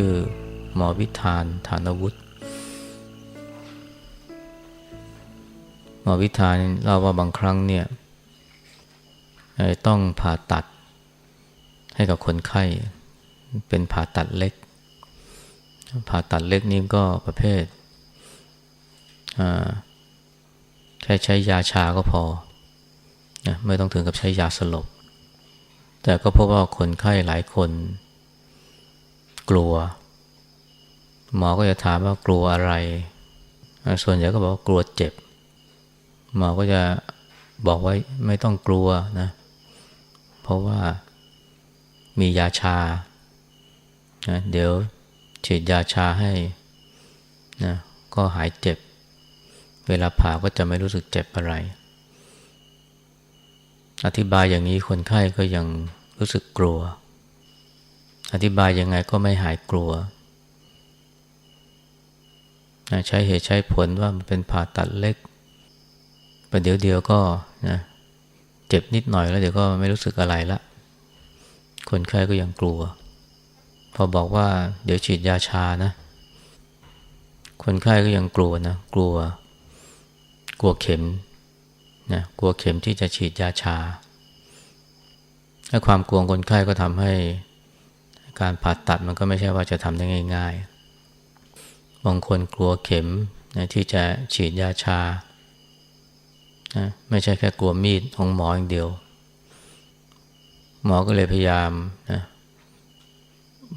ชื่อหมอวิธานฐานวุฒิหมอวิธานเล่าว่าบางครั้งเนี่ยต้องผ่าตัดให้กับคนไข้ เป็นผ่าตัดเล็ก ผ่าตัดเล็กนี้ก็ประเภทแค่ใช้ยาชาก็พอนะไม่ต้องถึงกับใช้ยาสลบ แต่ก็พบว่าคนไข้หลายคน กลัว หมอก็จะถามว่ากลัวอะไร ส่วนใหญ่ก็บอกว่ากลัวเจ็บ หมอก็จะบอกว่าไม่ต้องกลัวนะ เพราะว่ามียาชานะเดี๋ยวฉีดยาชาให้นะก็หายเจ็บ เวลาผ่าก็จะไม่รู้สึกเจ็บอะไร อธิบายอย่างนี้คนไข้ก็ยังรู้สึกกลัว อธิบายยังไงก็ไม่หายกลัว ใช้เหตุใช้ผลว่ามันเป็นผ่าตัดเล็กประเดี๋ยวเดียวก็นะเจ็บนิดหน่อยแล้วเดี๋ยวก็ไม่รู้สึกอะไรละคนไข้ก็ยังกลัว พอบอกว่าเดี๋ยวฉีดยาชานะ คนไข้ก็ยังกลัวนะ กลัว กลัวเข็มนะกลัวเข็มที่จะฉีดยาชาและความกลัวคนไข้ก็ทำให้ การผ่าตัดมันก็ไม่ใช่ว่าจะทำได้ง่าย ๆ บางคนกลัวเข็มนะที่จะฉีดยาชานะไม่ใช่แค่กลัวมีดของหมออย่างเดียว หมอก็เลยพยายามนะ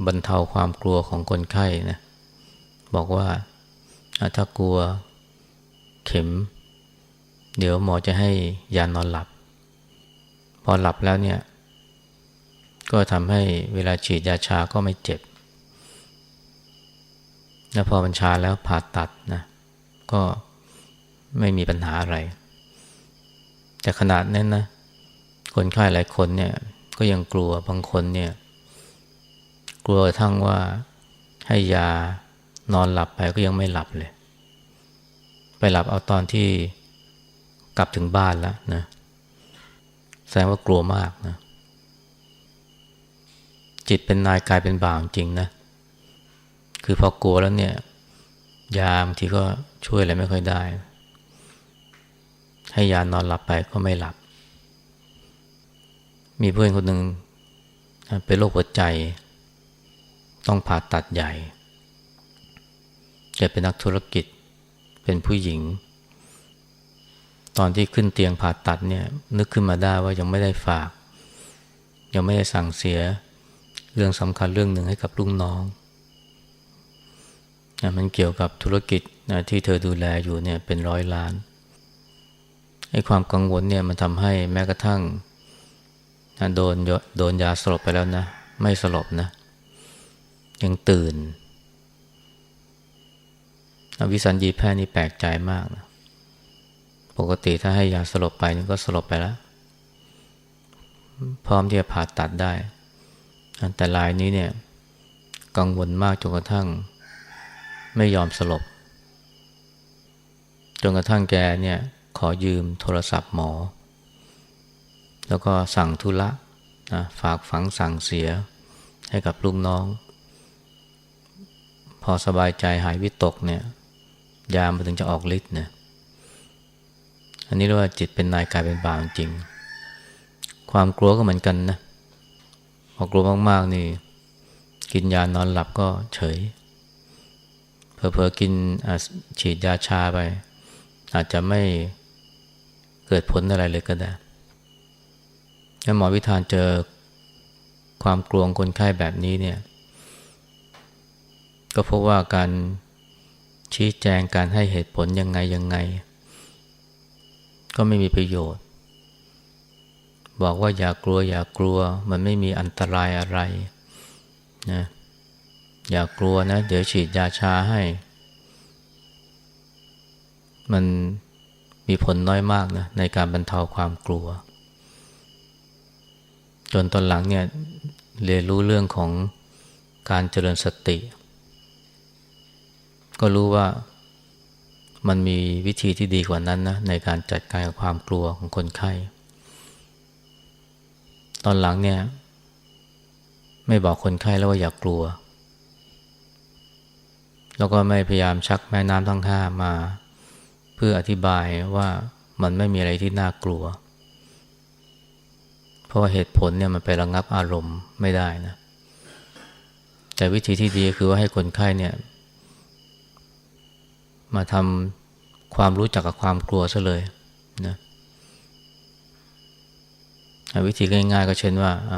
บรรเทาความกลัวของคนไข้นะบอกว่าถ้ากลัวเข็ม เดี๋ยวหมอจะให้ยานอนหลับ พอหลับแล้วเนี่ย ก็ทำให้เวลาฉีดยาชาก็ไม่เจ็บ แล้วพอบัญชาแล้วผ่าตัดนะ ก็ไม่มีปัญหาอะไร แต่ขนาดนั้นนะ คนไข้หลายคนเนี่ย ก็ยังกลัวบางคนเนี่ย กลัวทั้งว่าให้ยานอนหลับไปก็ยังไม่หลับเลย ไปหลับเอาตอนที่กลับถึงบ้านแล้วนะ แสดงว่ากลัวมากนะ จิตเป็นนายกายเป็นบ่าวจริงนะ คือพอกลัวแล้วเนี่ย ยาบางทีก็ช่วยอะไรไม่ค่อยได้ ให้ยานอนหลับไปก็ไม่หลับ มีเพื่อนคนหนึ่งเป็นโรคหัวใจ ต้องผ่าตัดใหญ่แกเป็นนักธุรกิจ เป็นผู้หญิง ตอนที่ขึ้นเตียงผ่าตัดเนี่ย นึกขึ้นมาได้ว่ายังไม่ได้ฝาก ยังไม่ได้สั่งเสีย เรื่องสำคัญเรื่องหนึ่งให้กับลูกน้องนะมันเกี่ยวกับธุรกิจนะที่เธอดูแลอยู่เนี่ยเป็นร้อยล้านไอ้ความกังวลเนี่ยมันทำให้แม้กระทั่งนะโดนโดนยาสลบไปแล้วนะ ไม่สลบนะ ยังตื่นวิสัญญีแพทย์นี่แปลกใจมากนะปกติถ้าให้ยาสลบไปนี่ก็สลบไปแล้ว พร้อมที่จะผ่าตัดได้ แต่ลายนี้เนี่ยกังวลมากจนกระทั่ง ไม่ยอมสลบ จนกระทั่งแกเนี่ยขอยืมโทรศัพท์หมอ แล้วก็สั่งธุระนะฝากฝังสั่งเสียให้กับลูกน้อง พอสบายใจหายวิตกเนี่ยยามมันถึงจะออกฤทธิ์เนี่ยอันนี้เรียกว่าจิตเป็นนายกายเป็นบ่าวจริง ความกลัวก็เหมือนกันนะ พอกลัวมากๆนี่ กินยานอนหลับก็เฉยเผลอๆกินฉีดยาชาไป อาจจะไม่เกิดผลอะไรเลยก็ได้แล้วหมอวิธานเจอความกลัวคนไข้แบบนี้เนี่ย ก็พบว่าการชี้แจงการให้เหตุผลยังไงยังไง ก็ไม่มีประโยชน์ บอกว่าอย่ากลัวอย่ากลัว มันไม่มีอันตรายอะไรนะอย่ากลัวนะ เดี๋ยวฉีดยาชาให้ มันมีผลน้อยมากนะในการบรรเทาความกลัว จนตอนหลังเนี่ยเรียนรู้เรื่องของการเจริญสติ ก็รู้ว่ามันมีวิธีที่ดีกว่านั้นนะในการจัดการกับความกลัวของคนไข้ ตอนหลังเนี่ย ไม่บอกคนไข้แล้วว่าอย่ากกลัว แล้วก็ไม่พยายามชักแม่น้ำทั้งห้ามา เพื่ออธิบายว่ามันไม่มีอะไรที่น่ากลัว เพราะาเหตุผลเนี่ยมันไประงับอารมณ์ไม่ได้นะ แต่วิธีที่ดีคือว่าให้คนไข้เนี่ย มาทำความรู้จักกับความกลัวซะเลยนะ วิธีง่ายๆก็เช่นว่าอ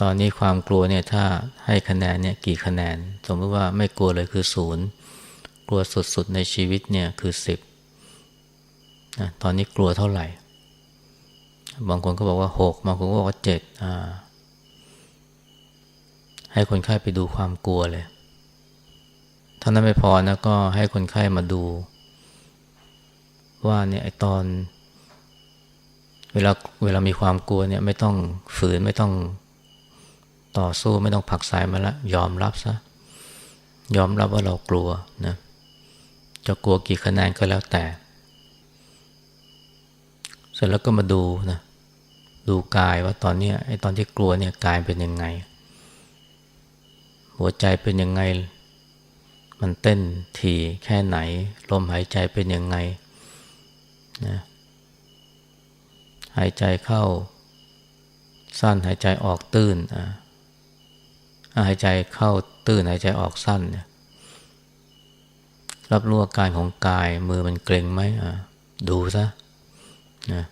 ตอนนี้ความกลัวเนี่ยถ้าให้คะแนนเนี่ยกี่คะแนน สมมติว่าไม่กลัวเลยคือศูนย์กลัวสุดๆในชีวิตเนี่ยคือสิบนะตอนนี้กลัวเท่าไหร่ บางคนก็บอกว่าหกบางคนก็บอกว่าเจ็ดให้คนไข้ไปดูความกลัวเลยถ้านั้นไม่พอนะก็ให้คนไข้มาดู ว่าเนี่ยไอตอน เวลาเวลามีความกลัวเนี่ยไม่ต้องฝืนไม่ต้องต่อสู้ไม่ต้องผักสายมาละยอมรับซะยอมรับว่าเรากลัวนะจะกลัวกี่คะแนนก็แล้วแต่ เสร็จแล้วก็มาดูนะดูกายว่าตอนนี้ไอ้ตอนที่กลัวเนี่ยกายเป็นยังไง หัวใจเป็นยังไง มันเต้นถี่แค่ไหน ลมหายใจเป็นยังไงนะ หายใจเข้า สั้นหายใจออกตื้นอ่าหายใจเข้าตื้นหายใจออกสั้นเนี่ยรับรู้อาการของกายมือมันเกร็งไหมอะดูซะนะ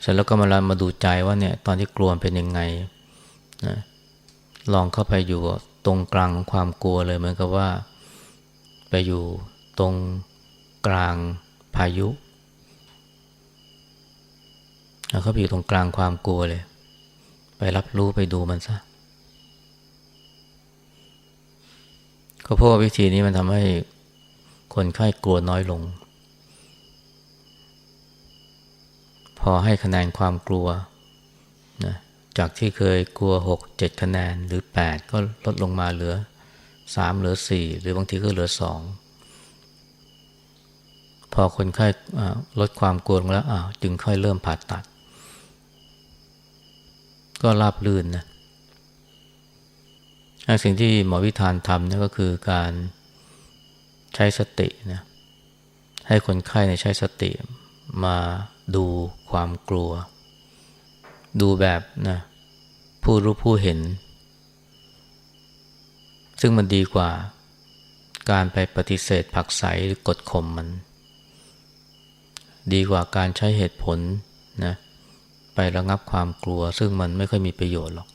เสร็จแล้วก็มาลมาดูใจว่าเนี่ย ตอนที่กลัวเป็นยังไงนะลองเข้าไปอยู่ตรงกลางของความกลัวเลยเหมือนกับว่า ไปอยู่ตรงกลางพายุ เขาไปอยู่ตรงกลางความกลัวเลย ไปรับรู้ไปดูมันซะก็เพราะว่าวิธีนี้มันทำให้คนไข้กลัวน้อยลง พอให้คะแนนความกลัวนะจากที่เคยกลัวหกเจ็ดคะแนนหรือแปดก็ลดลงมาเหลือสามเหลือสี่หรือบางทีก็เหลือสองพอคนไข้ลดความกลัวลงแล้วจึงค่อยเริ่มผ่าตัด ก็ราบลื่นนะสิ่งที่หมอวิธานทำนี่ก็คือการใช้สตินะให้คนไข้ใช้สติมาดูความกลัว ดูแบบนะผู้รู้ผู้เห็น ซึ่งมันดีกว่าการไปปฏิเสธผักใสหรือกดข่มมัน ดีกว่าการใช้เหตุผลนะ ไประงับความกลัว ซึ่งมันไม่ค่อยมีประโยชน์หรอก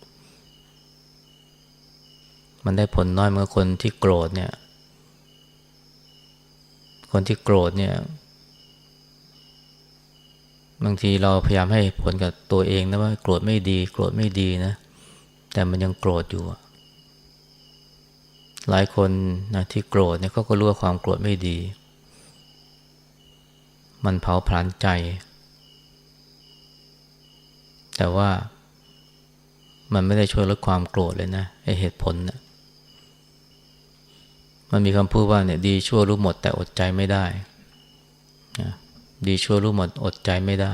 มันได้ผลน้อยเมื่อคนที่โกรธเนี่ย คนที่โกรธเนี่ย บางทีเราพยายามให้ผลกับตัวเองนะว่า โกรธไม่ดี โกรธไม่ดีนะ แต่มันยังโกรธอยู่ หลายคนนะที่โกรธเนี่ยเขาก็รู้ว่าความโกรธไม่ดี มันเผาผลาญใจ แต่ว่ามันไม่ได้ช่วยลดความโกรธเลยนะไอเหตุผลนะมันมีคำพูดว่าเนี่ยดีชั่วรู้หมดแต่อดใจไม่ได้นะดีชั่วรู้หมดอดใจไม่ได้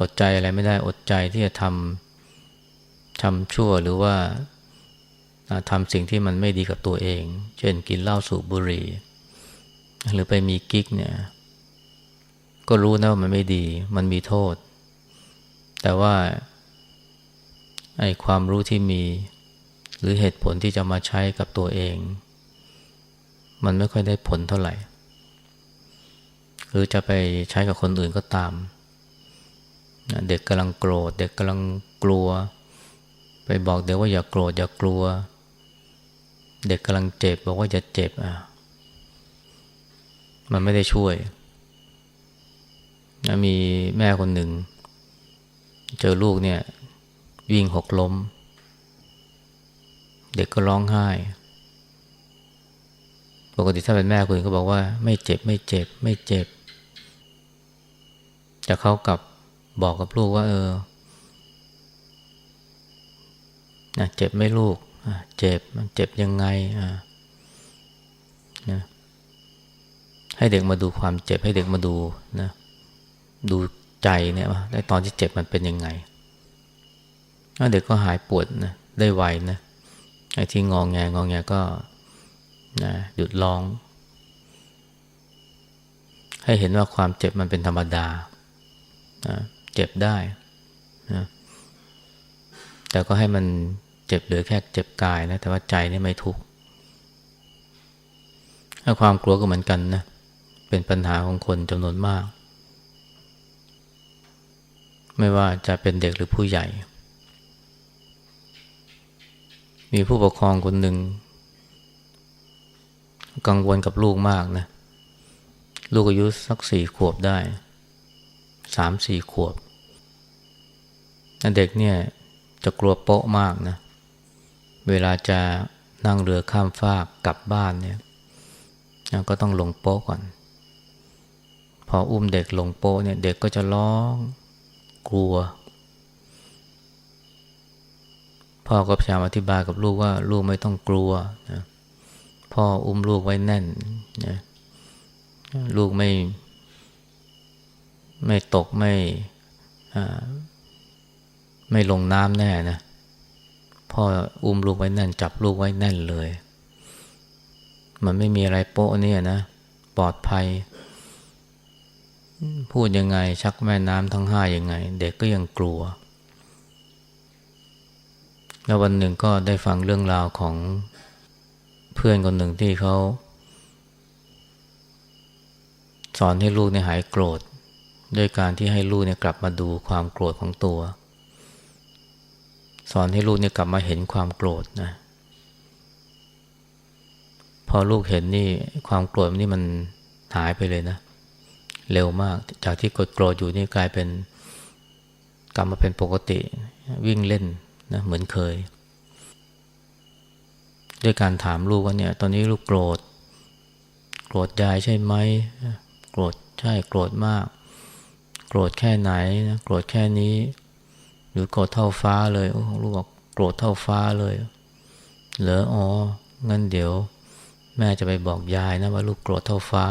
อดใจอะไรไม่ได้ อดใจที่จะทำทำชั่วหรือว่าทำสิ่งที่มันไม่ดีกับตัวเอง เช่นกินเหล้าสูบบุหรี่ หรือไปมีกิ๊กเนี่ย ก็รู้นะว่ามันไม่ดี มันมีโทษ แต่ว่าไอ้ความรู้ที่มี หรือเหตุผลที่จะมาใช้กับตัวเอง มันไม่ค่อยได้ผลเท่าไหร่ หรือจะไปใช้กับคนอื่นก็ตาม เด็กกำลังโกรธ เด็กกำลังกลัว ไปบอกเด็กว่าอย่าโกรธอย่ากลัว เด็กกำลังเจ็บบอกว่าอย่าเจ็บอะมันไม่ได้ช่วย มีแม่คนหนึ่ง เจอลูกเนี่ย วิ่งหกล้ม เด็กก็ร้องไห้ ปกติถ้าเป็นแม่คุณก็บอกว่า ไม่เจ็บไม่เจ็บ ไม่เจ็บ แต่เขากลับบอกกับลูกว่า เออนะเจ็บไม่ลูกเจ็บมันเจ็บยังไงอ่านะให้เด็กมาดูความเจ็บให้เด็กมาดูนะดู ใจเนี่ยว่าในตอนที่เจ็บมันเป็นยังไงเด็กก็หายปวดนะได้ไวนะไอ้ที่งองแงงองแงก็นะหยุดร้อง ให้เห็นว่าความเจ็บมันเป็นธรรมดานะเจ็บได้นะแต่ก็ให้มันเจ็บเหลือแค่เจ็บกายนะแต่ว่าใจนี่ไม่ทุกข์ถ้าความกลัวก็เหมือนกันนะเป็นปัญหาของคนจำนวนมาก ไม่ว่าจะเป็นเด็กหรือผู้ใหญ่ มีผู้ปกครองคนหนึ่ง กังวลกับลูกมากนะ ลูกอายุสักสี่ขวบได้ สามสี่ขวบ เด็กเนี่ยจะกลัวโป๊ะมากนะ เวลาจะนั่งเรือข้ามฟากกลับบ้านเนี่ยก็ต้องลงโป๊ะก่อน พออุ้มเด็กลงโป๊ะเนี่ย เด็กก็จะร้อง กลัว พ่อก็พยายามอธิบายกับลูกว่าลูกไม่ต้องกลัวนะพ่ออุ้มลูกไว้แน่นนะลูกไม่ ไม่ตกไม่ไม่ลงน้ำแน่นะพ่ออุ้มลูกไว้แน่น จับลูกไว้แน่นเลย มันไม่มีอะไรโป๊ะเนี่ยนะ ปลอดภัย พูดยังไง ชักแม่น้ำทั้งห้ายังไง เด็กก็ยังกลัว แล้ววันหนึ่งก็ได้ฟังเรื่องราวของเพื่อนคนหนึ่งที่เขา สอนให้ลูกเนี่ยหายโกรธด้วยการที่ให้ลูกเนี่ยกลับมาดูความโกรธของตัว สอนให้ลูกเนี่ยกลับมาเห็นความโกรธนะพอลูกเห็นนี่ความโกรธนี่มันหายไปเลยนะเเร็วมาก จากที่กดโกรธอยู่นี่กลายเป็นกลับมาเป็นปกติวิ่งเล่นนะเหมือนเคย ด้วยการถามลูกว่าเนี่ย ตอนนี้ลูกโกรธ โกรธยายใช่ไหมโกรธใช่โกรธมาก โกรธแค่ไหนนะโกรธแค่นี้ หรือโกรธเท่าฟ้าเลยโอ้ลูกบอกโกรธเท่าฟ้าเลย เหรออ๋องั้นเดี๋ยว แม่จะไปบอกยายนะว่าลูกโกรธเท่าฟ้า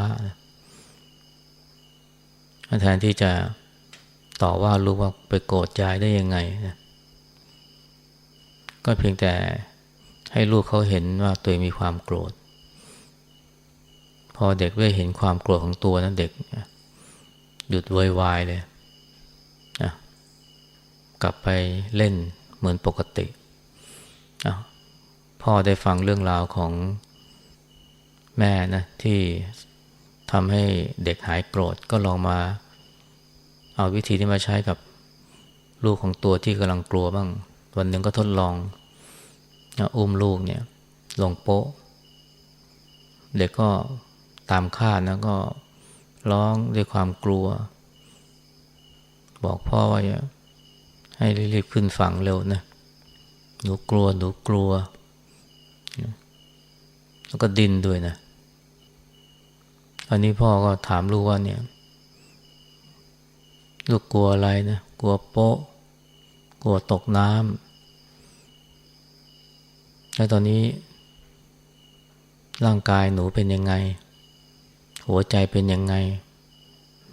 แทนที่จะต่อว่าลูกว่าไปโกรธยายได้ยังไงนะก็เพียงแต่ให้ลูกเขาเห็นว่าตัวเองมีความโกรธ พอเด็กได้เห็นความโกรธของตัวนั้นเด็ก หยุดวอยวายเลยนะกลับไปเล่นเหมือนปกติ พ่อได้ฟังเรื่องราวของแม่นะที่ ทำให้เด็กหายโกรธก็ลองมา เอาวิธีที่มาใช้กับลูกของตัวที่กำลังกลัวบ้าง วันหนึ่งก็ทดลองอุ้มลูกเนี่ยลงโป๊ะ เด็กก็ตามคาดนะก็ร้องด้วยความกลัว บอกพ่อว่าให้รีบขึ้นฝั่งเร็วนะหนูกลัวหนูกลัว แล้วก็ดินด้วยนะ อันนี้พ่อก็ถามลูกว่าเนี่ย ลูกกลัวอะไรนะ กลัวโป๊ะ กลัวตกน้ำแล้วตอนนี้ ร่างกายหนูเป็นยังไง หัวใจเป็นยังไง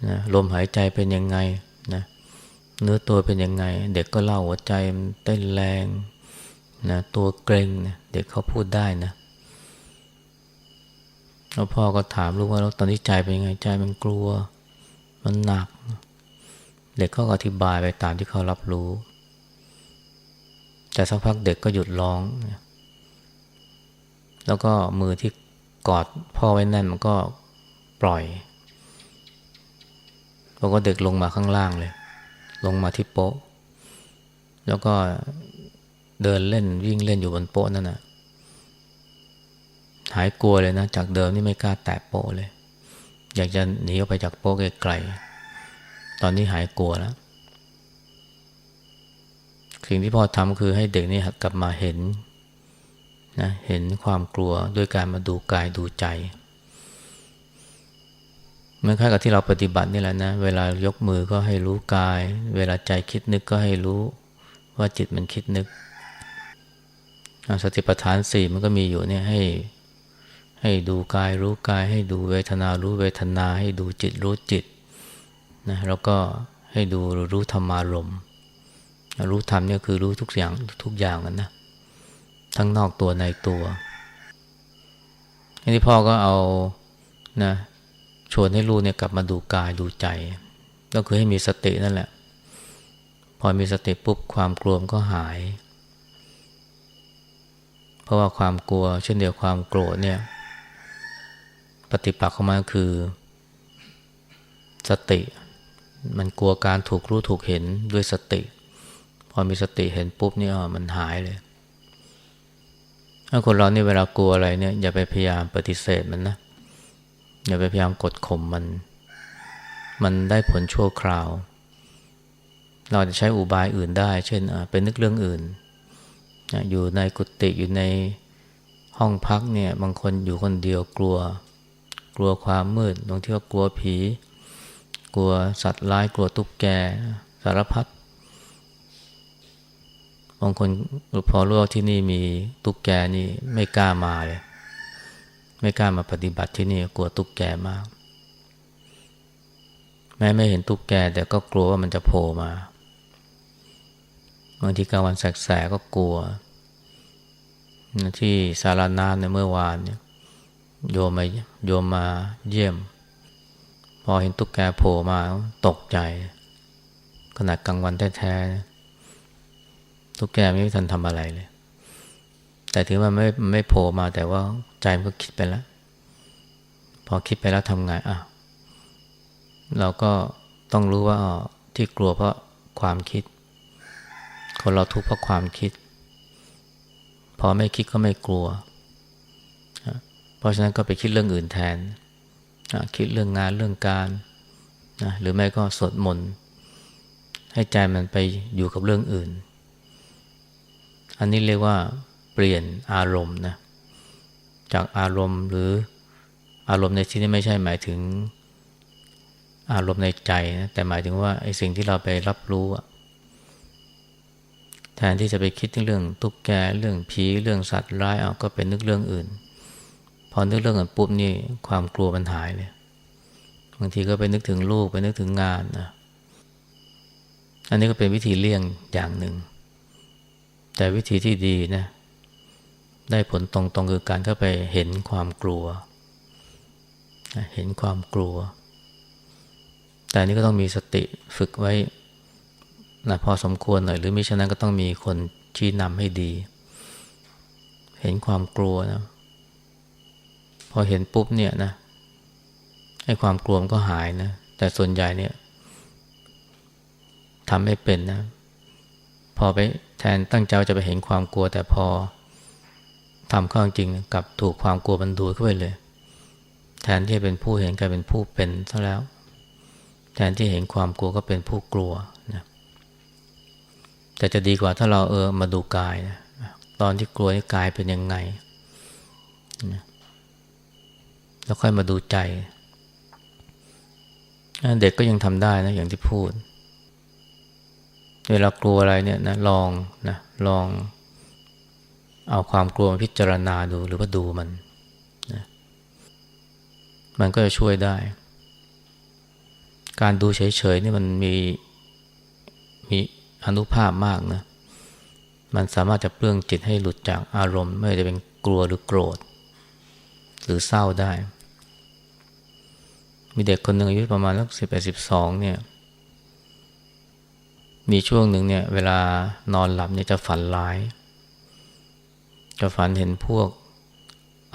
นะลมหายใจเป็นยังไงนะเนื้อตัวเป็นยังไง เด็กก็เล่าหัวใจมันเต้นแรงนะตัวเกร็งนะเด็กเขาพูดได้นะ แล้วพ่อก็ถามลูกว่าแล้วตอนนี้ใจเป็นยังไงใจมันกลัว มันหนัก เด็กก็อธิบายไปตามที่เขารับรู้ แต่สักพักเด็กก็หยุดร้อง แล้วก็มือที่กอดพ่อไว้แน่นมันก็ปล่อยแล้วก็เด็กลงมาข้างล่างเลย ลงมาที่โป๊ะ แล้วก็เดินเล่นวิ่งเล่นอยู่บนโป๊ะนั่นนะ หายกลัวเลยนะ จากเดิมนี่ไม่กล้าแตะโปะเลย อยากจะหนีออกไปจากโปะไกลๆตอนนี้หายกลัวแล้วสิ่งที่พ่อทำคือให้เด็กนี่กลับมาเห็นนะเห็นความกลัวด้วยการมาดูกายดูใจเหมือนคล้ายกับที่เราปฏิบัตินี่แหละนะ เวลายกมือก็ให้รู้กาย เวลาใจคิดนึกก็ให้รู้ว่าจิตมันคิดนึกสติปัฏฐานสี่มันก็มีอยู่เนี่ยให้ ให้ดูกายรู้กาย ให้ดูเวทนารู้เวทนา ให้ดูจิตรู้จิตนะแล้วก็ให้ดูรู้ธรรมารมรู้ธรรมเนี่ยคือรู้ทุกอย่างทุกอย่างกันนะทั้งนอกตัวในตัวอันนี้พ่อก็เอานะชวนให้ลูกเนี่ยกลับมาดูกายดูใจ ก็คือให้มีสตินั่นแหละ พอมีสติปุ๊บความกลัวก็หาย เพราะว่าความกลัวเช่นเดียวความโกรธเนี่ย ปฏิปักษ์ของมันคือ สติ มันกลัวการถูกรู้ถูกเห็นด้วยสติ พอมีสติเห็นปุ๊บเนี่ยมันหายเลยถ้าคนเรานี่เวลากลัวอะไรเนี่ยอย่าไปพยายามปฏิเสธมันนะอย่าไปพยายามกดข่มมัน มันได้ผลชั่วคราว เราจะใช้อุบายอื่นได้ เช่นเป็นนึกเรื่องอื่น อยู่ในกุฏิอยู่ในห้องพักเนี่ย บางคนอยู่คนเดียวกลัว กลัวความมืดบางทีก็กลัวผี กลัวสัตว์ร้ายกลัวตุ๊กแกสารพัดบางคนพอรู้ว่าที่นี่มีตุ๊กแกนี่ไม่กล้ามาเลย ไม่กล้ามาปฏิบัติที่นี่กลัวตุ๊กแกมาก แม้ไม่เห็นตุ๊กแกแต่ก็กลัวว่ามันจะโผล่มาบางทีกลางวันแสกๆก็กลัว ที่สารานาในเมื่อวานเนี่ย โยมมาโยมมาเยี่ยม พอเห็นตุ๊กแกโผล่มาตกใจ ขนาดกลางวันแท้ๆตุ๊กแกไม่ทันทำอะไรเลย แต่ถึงมันไม่ไม่โผล่มาแต่ว่าใจมันก็คิดไปแล้ว พอคิดไปแล้วทำไงอะเราก็ต้องรู้ว่าที่กลัวเพราะความคิด คนเราทุกข์เพราะความคิด พอไม่คิดก็ไม่กลัว เพราะฉะนั้นก็ไปคิดเรื่องอื่นแทน คิดเรื่องงานเรื่องการนะหรือไม่ก็สวดมนต์ให้ใจมันไปอยู่กับเรื่องอื่น อันนี้เรียกว่าเปลี่ยนอารมณ์นะจากอารมณ์หรืออารมณ์ในที่นี้ไม่ใช่หมายถึงอารมณ์ในใจนะแต่หมายถึงว่าไอ้สิ่งที่เราไปรับรู้แทนที่จะไปคิดเรื่องตุ๊กแกเรื่องผีเรื่องสัตว์ร้ายเอาก็เป็นนึกเรื่องอื่น อนึกเรื่องอื่นปุ๊บนี่ความกลัวมันหายเลยบางทีก็ไปนึกถึงลูกไปนึกถึงงานนะอันนี้ก็เป็นวิธีเลี่ยงอย่างหนึ่ง แต่วิธีที่ดีนะ ได้ผลตรงๆคือการเข้าไปเห็นความกลัว เห็นความกลัว แต่นี้ก็ต้องมีสติฝึกไว้นะพอสมควรหน่อย หรือมิฉะนั้นก็ต้องมีคนชี้นำให้ดี เห็นความกลัวนะ พอเห็นปุ๊บเนี่ยนะให้ความกลัวมันก็หายนะ แต่ส่วนใหญ่เนี่ยทำไม่เป็นนะ พอไปแทนตั้งใจจะไปเห็นความกลัว แต่พอทำข้าจริงกับถูกความกลัวมันดูดเข้าไปเลย แทนที่จะเป็นผู้เห็นกลายเป็นผู้เป็นซะแล้ว แทนที่เห็นความกลัวก็เป็นผู้กลัวนะแต่จะดีกว่าถ้าเราเออมาดูกายนะตอนที่กลัวนี่กายเป็นยังไงนะ แล้วค่อยมาดูใจ เด็กก็ยังทำได้นะอย่างที่พูด เวลากลัวอะไรเนี่ยนะลองนะลองเอาความกลัวมาพิจารณาดูหรือว่าดูมันนะมันก็จะช่วยได้ การดูเฉยๆนี่มันมีมีอนุภาพมากนะ มันสามารถจะเปลื้องจิตให้หลุดจากอารมณ์ ไม่ว่าจะเป็นกลัวหรือโกรธ หรือเศร้าได้ มีเด็กคนหนึ่งอายุประมาณสักสิบแปดสิบสองเนี่ย มีช่วงหนึ่งเนี่ย เวลานอนหลับเนี่ยจะฝันร้าย จะฝันเห็นพวก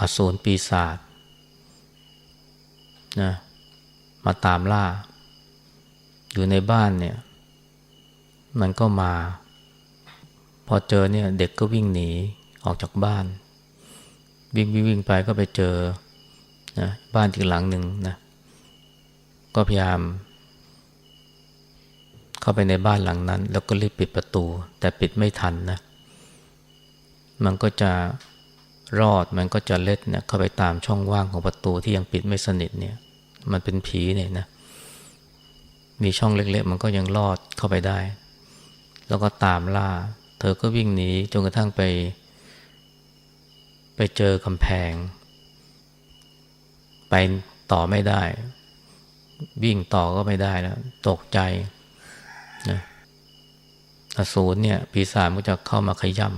อสูรปีศาจนะมาตามล่า อยู่ในบ้านเนี่ย มันก็มา พอเจอเนี่ย เด็กก็วิ่งหนีออกจากบ้าน วิ่งวิ่งวิ่งไปก็ไปเจอนะบ้านอีกหลังหนึ่งนะ ก็พยายาม เข้าไปในบ้านหลังนั้น แล้วก็รีบปิดประตู แต่ปิดไม่ทันนะ มันก็จะรอดมันก็จะเล็ดเนี่ยเข้าไปตามช่องว่างของประตูที่ยังปิดไม่สนิทเนี่ย มันเป็นผีเนี่ยนะ มีช่องเล็กๆ มันก็ยังรอดเข้าไปได้ แล้วก็ตามล่า เธอก็วิ่งหนีจนกระทั่งไป ไปเจอกำแพง ไปต่อไม่ได้ วิ่งต่อก็ไม่ได้แล้ว ตกใจนะอสูรเนี่ย ปีศาจก็จะเข้ามาขย่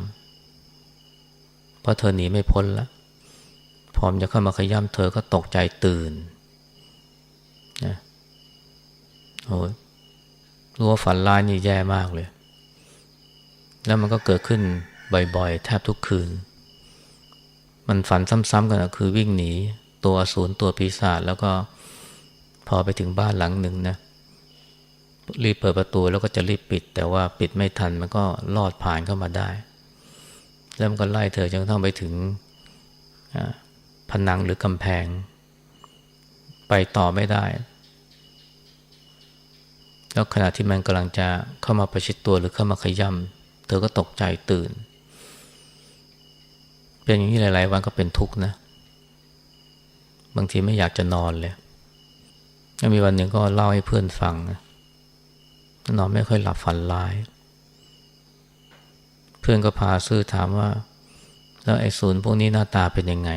เพราะเธอหนีไม่พ้นละพร้อมจะเข้ามาขย้ำเธอก็ตกใจตื่นนะโอ้ยรู้ว่าฝันร้ายนี่แย่มากเลย แล้วมันก็เกิดขึ้นบ่อยๆ แทบทุกคืน มันฝันซ้ำๆกันคือวิ่งหนี ตัวอสูรตัวปีศาจแล้วก็ พอไปถึงบ้านหลังหนึ่งนะรีบเปิดประตูแล้วก็จะรีบปิด แต่ว่าปิดไม่ทันมันก็ลอดผ่านเข้ามาได้ แล้วมันก็ไล่เธอจนกระทั่งไปถึงผนังหรือกำแพง ไปต่อไม่ได้ แล้วขณะที่มันกำลังจะเข้ามาประชิดตัวหรือเข้ามาขย่ำเธอก็ตกใจตื่น เป็นอย่างนี้หลาย ๆ วันก็เป็นทุกข์นะ บางทีไม่อยากจะนอนเลย แล้วมีวันหนึ่งก็เล่าให้เพื่อนฟังนะนอนไม่ค่อยหลับฝันร้าย เพื่อนก็พาซื่อถามว่า แล้วไอ้ศูนย์พวกนี้หน้าตาเป็นยังไง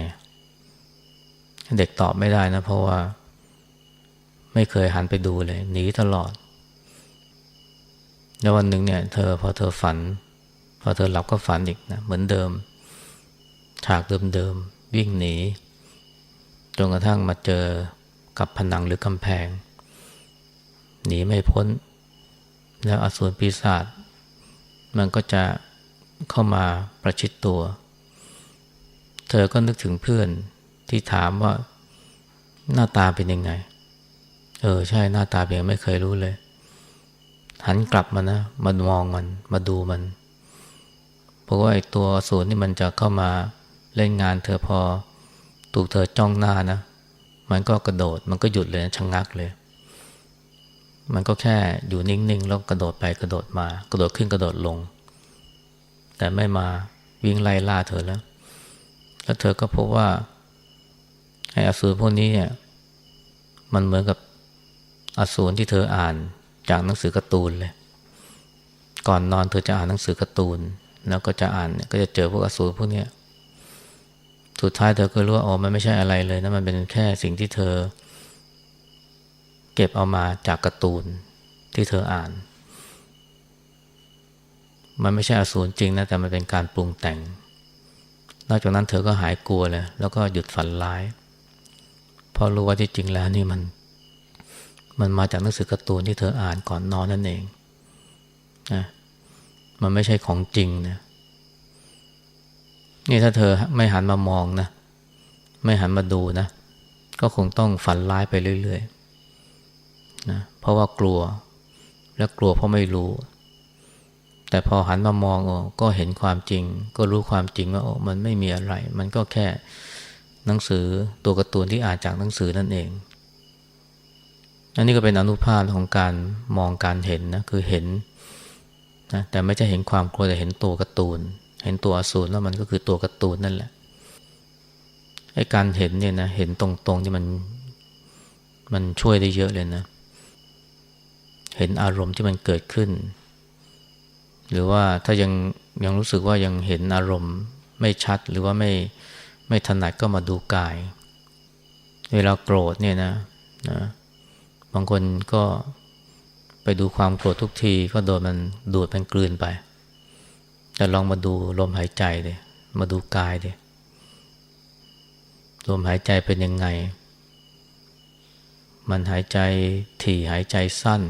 เด็กตอบไม่ได้นะ เพราะว่า ไม่เคยหันไปดูเลย หนีตลอด แล้ววันหนึ่งเนี่ย เธอพอเธอฝัน พอเธอหลับก็ฝันอีกนะเหมือนเดิม ฉากเดิมๆวิ่งหนีจนกระทั่งมาเจอ กับผนังหรือกำแพง หนีไม่พ้น แล้วอสูรปีศาจมันก็จะเข้ามาประชิดตัว เธอก็นึกถึงเพื่อนที่ถามว่าหน้าตาเป็นยังไง เออใช่หน้าตาเป็นยังไม่เคยรู้เลย หันกลับมานะมามองมันมาดูมัน เพราะว่าไอ้ตัวอสูรนี่มันจะเข้ามาเล่นงานเธอพอถูกเธอจ้องหน้านะ มันก็กระโดด มันก็หยุดเลยชะงงักเลย มันก็แค่อยู่นิ่งๆแล้วกระโดดไปกระโดดมา กระโดดขึ้นกระโดดลง แต่ไม่มาวิ่งไล่ล่าเธอแล้ว แล้วเธอก็พบว่าไอ้อสูรพวกนี้เนี่ยมันเหมือนกับอสูรที่เธออ่านจากหนังสือการ์ตูนเลย ก่อนนอนเธอจะอ่านหนังสือการ์ตูน แล้วก็จะอ่านก็จะเจอพวกอสูรพวกนี้ สุดท้ายเธอก็รู้ว่าอ๋อมันไม่ใช่อะไรเลยนะมันเป็นแค่สิ่งที่เธอ เก็บเอามาจากการ์ตูนที่เธออ่าน มันไม่ใช่อสูรจริงนะแต่มันเป็นการปรุงแต่ง นอกจากนั้นเธอก็หายกลัวเลยแล้วก็หยุดฝันร้ายเพราะรู้ว่าที่จริงแล้วนี่มัน มันมาจากหนังสือการ์ตูนที่เธออ่านก่อนนอนนั่นเองนะมันไม่ใช่ของจริงนะ นี่ถ้าเธอไม่หันมามองนะ ไม่หันมาดูนะ ก็คงต้องฝันร้ายไปเรื่อยๆนะเพราะว่ากลัว และกลัวเพราะไม่รู้ แต่พอหันมามองโอ้ก็เห็นความจริง ก็รู้ความจริงว่าโอ้มันไม่มีอะไร มันก็แค่หนังสือตัวการ์ตูนที่อ่านจากหนังสือนั่นเองอันนี้ก็เป็นอนุภาพของการมองการเห็นนะคือเห็นนะแต่ไม่ใช่เห็นความกลัวแต่เห็นตัวการ์ตูน เห็นตัวอสูรแล้วมันก็คือตัวการ์ตูนนั่นแหละไอ้การเห็นเนี่ยนะเห็นตรงๆที่มันมันช่วยได้เยอะเลยนะ เห็นอารมณ์ที่มันเกิดขึ้น หรือว่าถ้ายังยังรู้สึกว่ายังเห็นอารมณ์ไม่ชัดหรือว่าไม่ไม่ถนัดก็มาดูกาย เวลาโกรธเนี่ยนะนะบางคนก็ไปดูความโกรธทุกทีก็โดนมันดูดมันกลืนไป แต่ลองมาดูลมหายใจเลยมาดูกายเลยลมหายใจเป็นยังไง มันหายใจถี่หายใจสั้น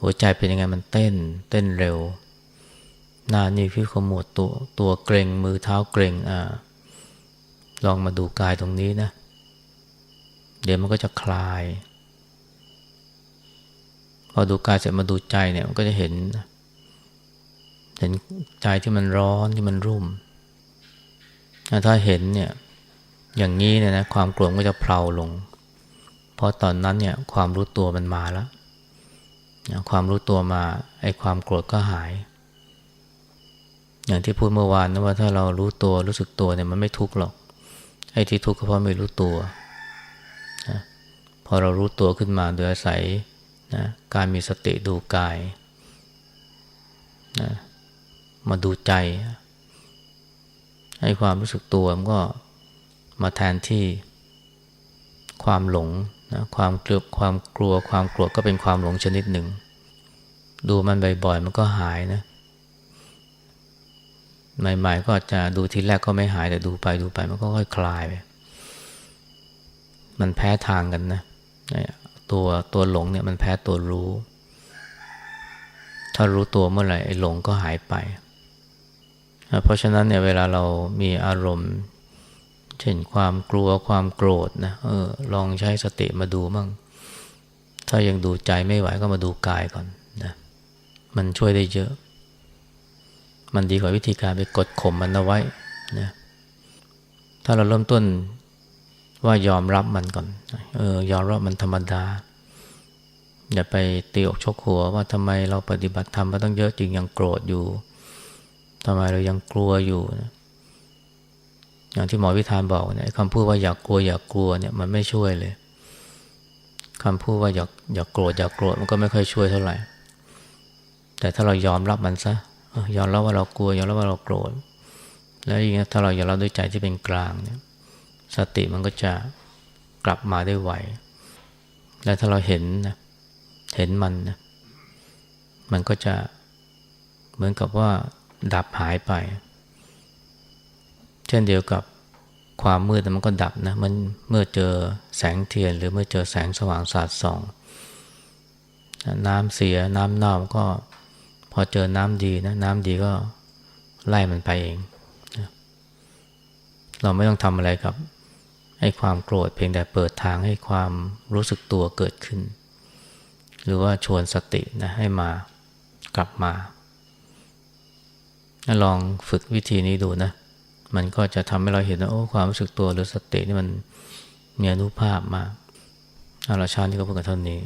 หัวใจเป็นยังไงมันเต้น เต้นเร็ว หน้านี่พี่ขมวดตัวตัวเกรงมือเท้าเกรงอ่าลองมาดูกายตรงนี้นะ เดี๋ยวมันก็จะคลาย พอดูกายเสร็จมาดูใจเนี่ยมันก็จะเห็น เห็นใจที่มันร้อนที่มันรุ่ม ถ้าเห็นเนี่ยอย่างนี้เนี่ยนะความโกรธก็จะเพลาลง เพราะตอนนั้นเนี่ยความรู้ตัวมันมาแล้ว ความรู้ตัวมาไอ้ความโกรธก็หาย อย่างที่พูดเมื่อวานนะว่าถ้าเรารู้ตัวรู้สึกตัวเนี่ยมันไม่ทุกข์หรอก ไอ้ที่ทุกข์ก็เพราะไม่รู้ตัวนะพอเรารู้ตัวขึ้นมาโดยอาศัยนะการมีสติดูกายนะ มาดูใจ ให้ความรู้สึกตัวมันก็มาแทนที่ความหลงนะความเกลียดความกลัวความกลัวก็เป็นความหลงชนิดหนึ่ง ดูมันบ่อยๆมันก็หายนะใหม่ๆก็จะดูทีแรกก็ไม่หายแต่ดูไปดูไปมันก็ค่อยคลายไปมันแพ้ทางกันนะตัวตัวหลงเนี่ยมันแพ้ตัวรู้ ถ้ารู้ตัวเมื่อไหร่ไอ้หลงก็หายไป เพราะฉะนั้นเนี่ยเวลาเรามีอารมณ์ เช่นความกลัวความโกรธนะเออลองใช้สติมาดูมั่งถ้ายังดูใจไม่ไหวก็มาดูกายก่อนนะมันช่วยได้เยอะ มันดีกว่าวิธีการไปกดข่มมันเอาไว้นะถ้าเราเริ่มต้นว่ายอมรับมันก่อน เออยอมรับมันธรรมดา อย่าไปตีอกชกหัวว่าทำไมเราปฏิบัติธรรมมาตั้งเยอะจึงยังโกรธอยู่ ทำไมเรายังกลัวอยู่นะอย่างที่หมอวิธานบอกเนี่ยคำพูดว่าอย่ากกลัวอย่ากกลัวเนี่ยมันไม่ช่วยเลยคำพูดว่าอย่าอย่าโกรธอย่าโกรธมันก็ไม่ค่อยช่วยเท่าไหร่ แต่ถ้าเรายอมรับมันซะยอมรับว่าเรากลัวยอมรับว่าเราโกรธแล้วอย่างนี้ถ้าเรายอมรับด้วยใจที่เป็นกลางเนี่ย สติมันก็จะกลับมาได้ไวและถ้าเราเห็นนะเห็นมันนะมันก็จะเหมือนกับว่า ดับหายไป เช่นเดียวกับความมืดมันก็ดับนะมันเมื่อเจอแสงเทียน หรือเมื่อเจอแสงสว่างสาดส่อง น้ำเสียน้ำเน่าก็พอเจอน้ำดีนะน้ำดีก็ไล่มันไปเอง เราไม่ต้องทำอะไรกับให้ความโกรธเพียงแต่เปิดทางให้ความรู้สึกตัวเกิดขึ้น หรือว่าชวนสตินะให้มากลับมา ลองฝึกวิธีนี้ดูนะ มันก็จะทำให้เราเห็นว่าโอ้ความรู้สึกตัวหรือสตินี่มันมีอนุภาพมากเอาละชาตินี้ก็พูดกันเท่านี้